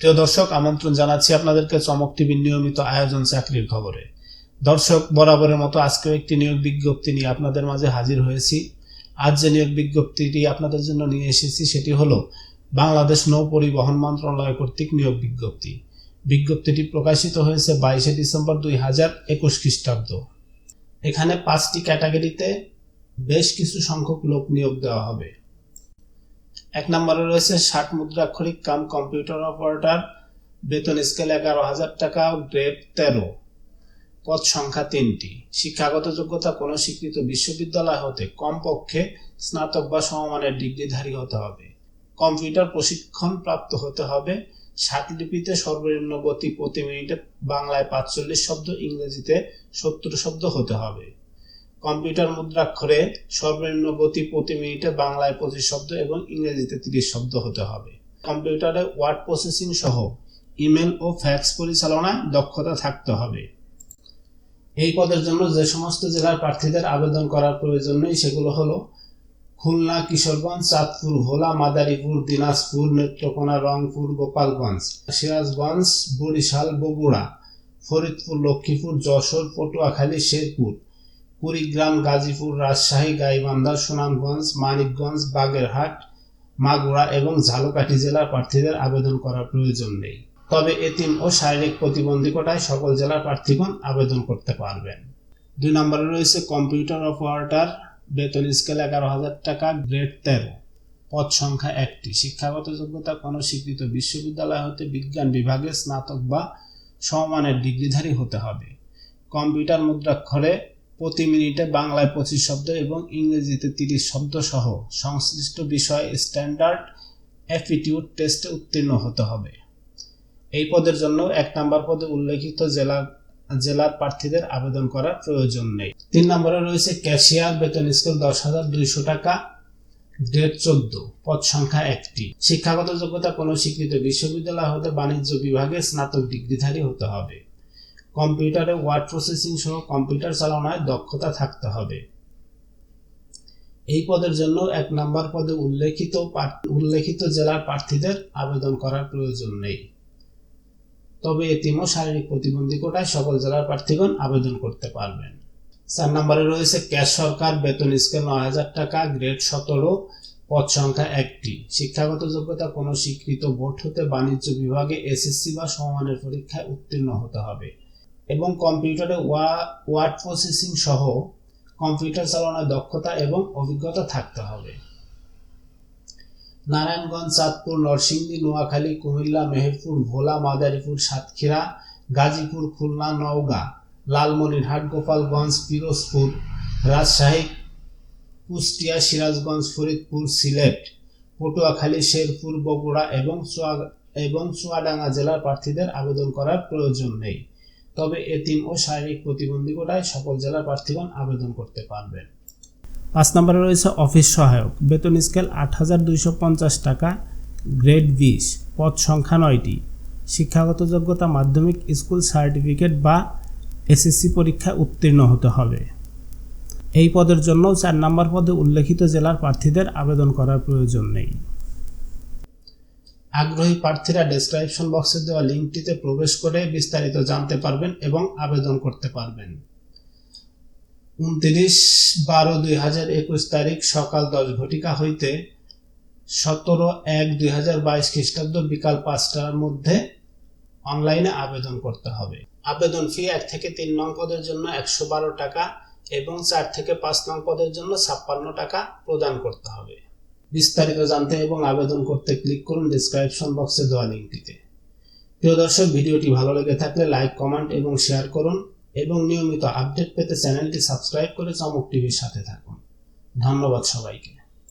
প্রিয় দর্শক, আমন্ত্রণ জানাচ্ছি আপনাদেরকে চমক টিভির নিয়মিত আয়োজন চাকরির খবরে। দর্শক, বরাবরের মতো আজকেও একটি নিয়োগ বিজ্ঞপ্তি নিয়ে আপনাদের মাঝে হাজির হয়েছি। আজ যে নিয়োগ বিজ্ঞপ্তিটি আপনাদের জন্য নিয়ে এসেছি, সেটি হলো বাংলাদেশ নৌ পরিবহন মন্ত্রণালয় কর্তৃক নিয়োগ বিজ্ঞপ্তি। বিজ্ঞপ্তিটি প্রকাশিত হয়েছে বাইশে ডিসেম্বর দুই হাজার একুশ খ্রিস্টাব্দ। এখানে পাঁচটি ক্যাটাগরিতে বেশ কিছু সংখ্যক লোক নিয়োগ দেওয়া হবে। এক নম্বরে রয়েছে ষাট মুদ্রাক্ষরিক কাম কম্পিউটার অপারেটর, বেতন স্কেল এগারো হাজার টাকা, গ্রেড তেরো। পদ সংখ্যা তিনটি। শিক্ষাগত যোগ্যতা কোনো স্বীকৃত বিশ্ববিদ্যালয় হতে কমপক্ষে স্নাতক বা সমমানের ডিগ্রিধারী হতে হবে। কম্পিউটার প্রশিক্ষণ প্রাপ্ত হতে হবে। লিপিতে সর্বনিম্ন গতি প্রতি মিনিটে বাংলায় পাঁচচল্লিশ শব্দ, ইংরেজিতে সত্তর শব্দ হতে হবে। কম্পিউটার মুদ্রাক্ষরে সর্বনিম্ন গতি প্রতি মিনিটে বাংলায় পঁচিশ শব্দ এবং ইংরেজিতে তিরিশ শব্দ হতে হবে। কম্পিউটারে ওয়ার্ড প্রসেসিং সহ ইমেল ও ফ্যাক্স পরিচালনায় দক্ষতা থাকতে হবে। এই পদের জন্য যে সমস্ত জেলার প্রার্থীদের আবেদন করার প্রয়োজন নেই সেগুলো হলো খুলনা, কিশোরগঞ্জ, চাঁদপুর, ভোলা, মাদারীপুর, দিনাজপুর, নেত্রকোনা, রংপুর, গোপালগঞ্জ, সিরাজগঞ্জ, বরিশাল, বগুড়া, ফরিদপুর, লক্ষ্মীপুর, যশোর, পটুয়াখালী, শেরপুর। কুড়িগ্রাম, গাজীপুর, রাজশাহী, গাইবান্ধা, সুনামগঞ্জ, মানিকগঞ্জ, বাগেরহাট, মাগুরা এবং ঝালকাঠি জেলার প্রার্থীদের আবেদন করার প্রয়োজন নেই। তবে এতিম ও শারীরিক প্রতিবন্ধী কোটায় সকল জেলার প্রার্থীগণ আবেদন করতে পারবেন। দুই নম্বরে রয়েছে কম্পিউটার অপারেটর, বেতন স্কেল এগারো হাজার টাকা, গ্রেড তেরো। পদ সংখ্যা একটি। শিক্ষাগত যোগ্যতা কোনো স্বীকৃত বিশ্ববিদ্যালয় হতে বিজ্ঞান বিভাগে স্নাতক বা সমমানের ডিগ্রিধারী হতে হবে। কম্পিউটার মুদ্রাক্ষরে প্রতি মিনিটে বাংলায় পঁচিশ শব্দ এবং ইংরেজিতে তিরিশ শব্দ সহ সংশ্লিষ্ট বিষয়ে স্ট্যান্ডার্ড অ্যাপিটিউড টেস্টে উত্তীর্ণ হতে হবে। এই পদের জন্য এক নম্বর পদে উল্লেখিত জেলা, জেলার প্রার্থীদের আবেদন করার প্রয়োজন নেই। তিন নম্বরে রয়েছে ক্যাশিয়ার বেতন স্কেল দশ হাজার দুইশো টাকা, গ্রেড চোদ্দ, পদ সংখ্যা একটি। শিক্ষাগত যোগ্যতা কোনো স্বীকৃত বিশ্ববিদ্যালয় হতে বাণিজ্য বিভাগে স্নাতক ডিগ্রিধারী হতে হবে। কম্পিউটারে ওয়ার্ড প্রসেসিং সহ কম্পিউটার চালনায় দক্ষতা থাকতে হবে। এই পদের জন্য এক নম্বর পদে উল্লেখিত উল্লেখিত জেলার প্রার্থীদের আবেদন করার প্রয়োজন নেই। তবে এতিম ও শারীরিক প্রতিবন্ধী কোটায় সকল জেলার প্রার্থীগণ আবেদন করতে পারবেন। চার নম্বরে রয়েছে ক্যাশ সরকার, বেতন স্কেল নয় হাজার টাকা, গ্রেড সতেরো, পদ সংখ্যা একটি। শিক্ষাগত যোগ্যতা কোনো স্বীকৃত বোর্ড হতে বাণিজ্য বিভাগে এসএসসি বা সমমানের পরীক্ষায় উত্তীর্ণ হতে হবে। এবং কম্পিউটারে ওয়া- ওয়ার্ড প্রসেসিং সহ কম্পিউটার চালানোর দক্ষতা এবং অভিজ্ঞতা থাকতে হবে। নারায়ণগঞ্জ, চাঁদপুর, নরসিংদী, নোয়াখালী, কুমিল্লা, মেহেরপুর, ভোলা, মাদারীপুর, সাতক্ষীরা, গাজীপুর, খুলনা, নওগাঁ, লালমনিরহাট, গোপালগঞ্জ, পিরোজপুর, রাজশাহী, কুষ্টিয়া, সিরাজগঞ্জ, ফরিদপুর, সিলেট, পটুয়াখালী, শেরপুর, বগুড়া এবং চুয়া, এবং চুয়াডাঙ্গা জেলার প্রার্থীদের আবেদন করার প্রয়োজন নেই। তবে এতিম ও শারীরিক প্রতিবন্ধী কোটায় সকল জেলার প্রার্থীগণ আবেদন করতে পারবেন। পাঁচ নম্বরে রয়েছে অফিস সহায়ক। বেতন স্কেল আট হাজার দুইশো পঞ্চাশ টাকা, গ্রেড বিশ, পদ সংখ্যা নয়টি। শিক্ষাগত যোগ্যতা মাধ্যমিক স্কুল সার্টিফিকেট বা এসএসসি পরীক্ষায় উত্তীর্ণ হতে হবে। এই পদের জন্য চার নম্বর পদে উল্লেখিত জেলার প্রার্থীদের আবেদন করার প্রয়োজন নেই। আগ্রহী প্রার্থীরা ডেসক্রিপশন বক্সে দেওয়া লিঙ্কটিতে প্রবেশ করে বিস্তারিত জানতে পারবেন এবং আবেদন করতে পারবেন। উনত্রিশ বারো দুই হাজার একুশ তারিখ সকাল দশ ঘটিকা হইতে সতেরো এক দুই হাজার বাইশ খ্রিস্টাব্দ বিকাল পাঁচটার মধ্যে অনলাইনে আবেদন করতে হবে। আবেদন ফি এক থেকে তিন নং পদের জন্য একশো বারো টাকা এবং চার থেকে পাঁচ নং পদের জন্য ছাপ্পান্ন টাকা প্রদান করতে হবে। বিস্তারিত জানতে এবং আবেদন করতে ক্লিক করুন ডিসক্রিপশন বক্সে দেওয়া লিঙ্কটিতে। প্রিয় দর্শক, ভিডিওটি ভালো লেগে থাকলে লাইক কমেন্ট এবং শেয়ার করুন এবং নিয়মিত আপডেট পেতে চ্যানেলটি সাবস্ক্রাইব করে চমক টিভির সাথে থাকুন। ধন্যবাদ সবাইকে।